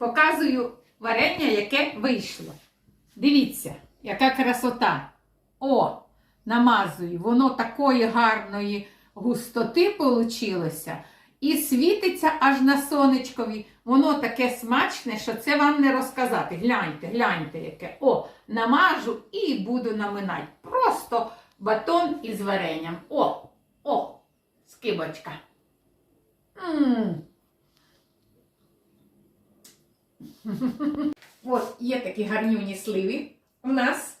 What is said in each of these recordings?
показую варення, яке вийшло. Дивіться, яка красота. О, намазую. Воно такої гарної густоти получилося. І світиться аж на сонечкові. Воно таке смачне, що це вам не розказати. Гляньте, гляньте, яке. О, намажу і буду наминати. Просто батон із варенням. О, о, скибочка. М. От є такі гарнівні сливи у нас.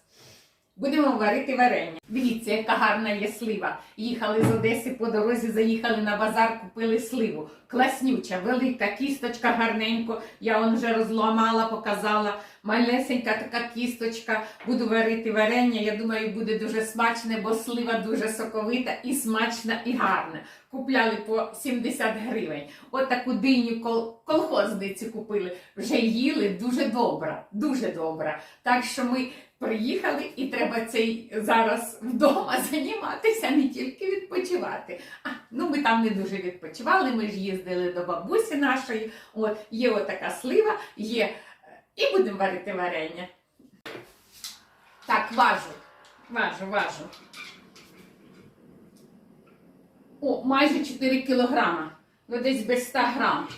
Будемо варити варення. Дивіться, яка гарна є слива. Їхали з Одеси по дорозі, заїхали на базар, купили сливу. Класнюча, велика, кісточка гарненько. Я вам вже розламала, показала. Малесенька така кісточка. Буду варити варення. Я думаю, буде дуже смачне, бо слива дуже соковита і смачна, і гарна. Купляли по 70 гривень. От таку диню кол- колхозницю купили. Вже їли дуже добра, дуже добра. Так що ми приїхали і треба цей зараз вдома займатися, не тільки відпочивати. А, ну ми там не дуже відпочивали, ми ж їздили до бабусі нашої. От, є отака слива, є. І будемо варити варення. Так, важу, важу, важу. О, майже 4 кілограма. Ну, десь без 100 грам.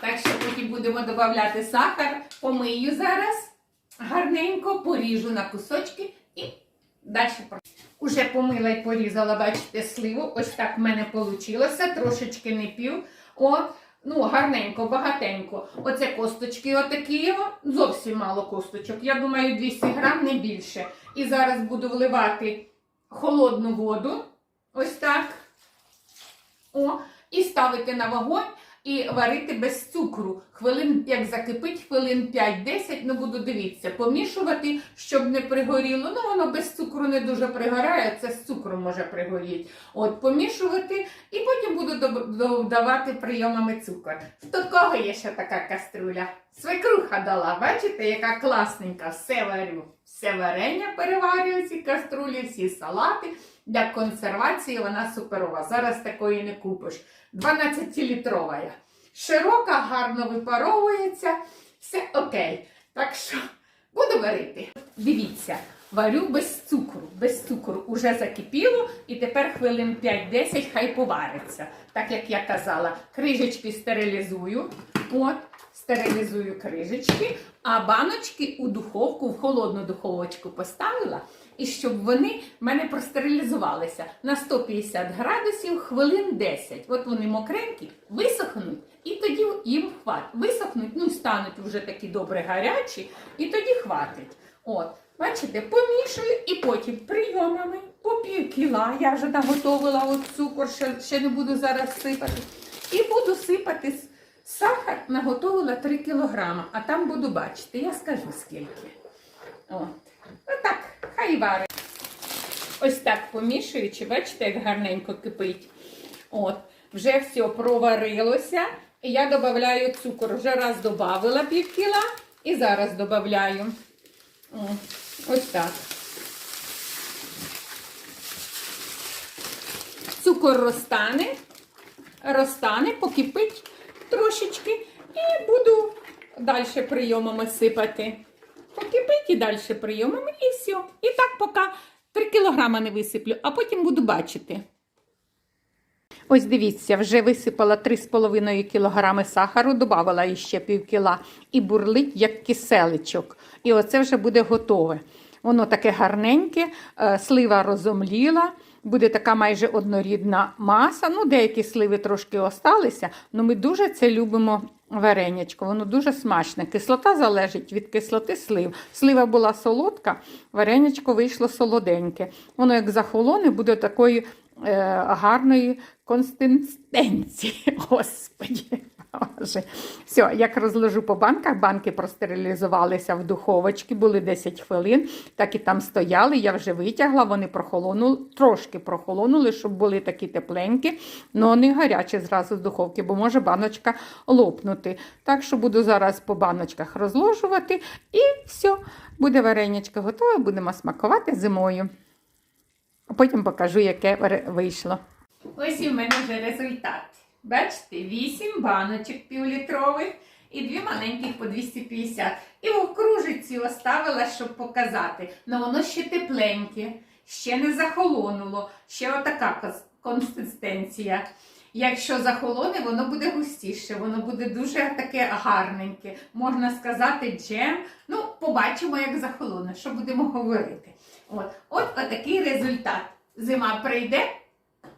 Так що потім будемо додавати сахар, помию зараз гарненько, поріжу на кусочки і далі. Уже помила і порізала, бачите, сливу. Ось так в мене вийшло. Трошечки не пів. О, ну, гарненько, багатенько. Оце косточки отакі, зовсім мало косточок. Я думаю, 200 грам, не більше. І зараз буду вливати холодну воду. Ось так. О, і ставити на вогонь і варити без цукру. Хвилин, як закипить, хвилин 5-10, ну буду дивитися, помішувати, щоб не пригоріло. Ну, воно без цукру не дуже пригорає, це з цукром може пригоріти. От, помішувати, і потім буду додавати прийомами цукор. В кого є ще така каструля? Свекруха дала, бачите, яка класненька, все варю. Все варення переварюю, ці каструлі, всі салати. Для консервації вона суперова. Зараз такої не купиш. 12-літрова. Широка, гарно випаровується. Все окей. Так що буду варити. Дивіться, варю без цукру. Без цукру уже закипіло, і тепер хвилин 5-10 хай повариться. Так як я казала, крижечки стерилізую. От, стерилізую крижечки, а баночки у духовку, в холодну духовочку поставила. І щоб вони в мене простерилізувалися на 150 градусів хвилин 10. От вони мокренькі, висохнуть, і тоді їм хватить. Висохнуть, ну стануть вже такі добре гарячі, і тоді хватить. От, бачите, помішую і потім прийомами по пів кіла. Я вже наготовила от цукор, ще, ще не буду зараз сипати. І буду сипати сахар, наготовила 3 кілограма, а там буду бачити, я скажу скільки. От. Отак, хай варить. Ось так помішуючи, бачите, як гарненько кипить. От, вже все проварилося. І я додаю цукор. Вже раз додавила пів кіла і зараз додаю. Ось так. Цукор розтане, розтане, покипить трошечки і буду далі прийомами сипати. Покипить і далі прийомами, і все. І так поки 3 кілограма не висиплю, а потім буду бачити. Ось дивіться, вже висипала 3,5 кілограми сахару, додавала ще пів кіла і бурлить як киселичок. І оце вже буде готове. Воно таке гарненьке, е, слива розомліла, буде така майже однорідна маса. Ну, деякі сливи трошки осталися, але ми дуже це любимо варенячко. Воно дуже смачне. Кислота залежить від кислоти слив. Слива була солодка, варенячко вийшло солоденьке. Воно як захолоне, буде такої е, гарної консистенції. Господі. Все, як розложу по банках, банки простерилізувалися в духовочці, були 10 хвилин, так і там стояли. Я вже витягла, вони прохолонули, трошки прохолонули, щоб були такі тепленькі, але не гарячі зразу з духовки, бо може баночка лопнути. Так що буду зараз по баночках розложувати і все, буде варенячко готове, будемо смакувати зимою. Потім покажу, яке вийшло. Ось і в мене вже результат. Бачите, 8 баночок півлітрових і дві маленьких по 250. І в кружиці оставила, щоб показати. Ну воно ще тепленьке, ще не захолонуло, ще отака консистенція. Якщо захолоне, воно буде густіше, воно буде дуже таке гарненьке. Можна сказати, джем. Ну, побачимо, як захолоне, що будемо говорити. От, от отакий результат. Зима прийде,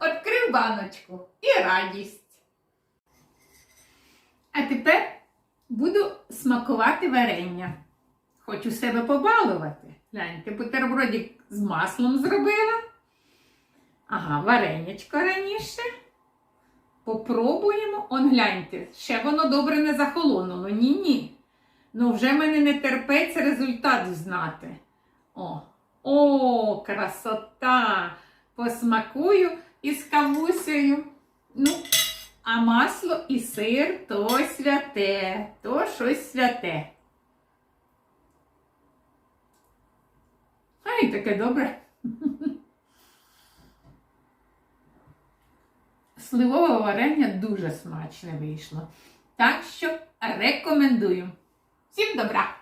відкрив баночку і радість. А тепер буду смакувати варення. Хочу себе побалувати. Гляньте, бутербродик з маслом зробила. Ага, варенячко раніше. Попробуємо. Он гляньте, ще воно добре не захолонуло. Ні-ні. Ну, вже мене не терпеться результат знати. О, о, красота! Посмакую із кавусею. Ну, а масло і сир то святе, то щось святе. Ай, таке добре. Сливове варення дуже смачне вийшло. Так що рекомендую. Всім добра!